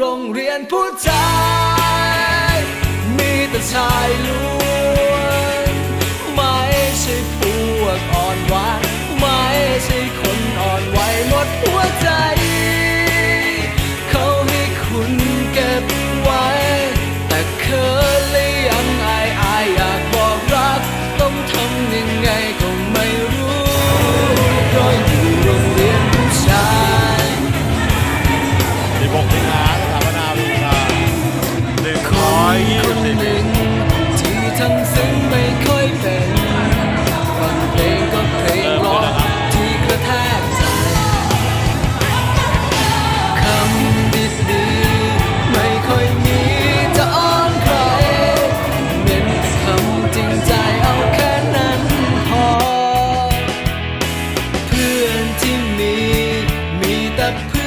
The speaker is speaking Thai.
โรงเรียนผู้ชา that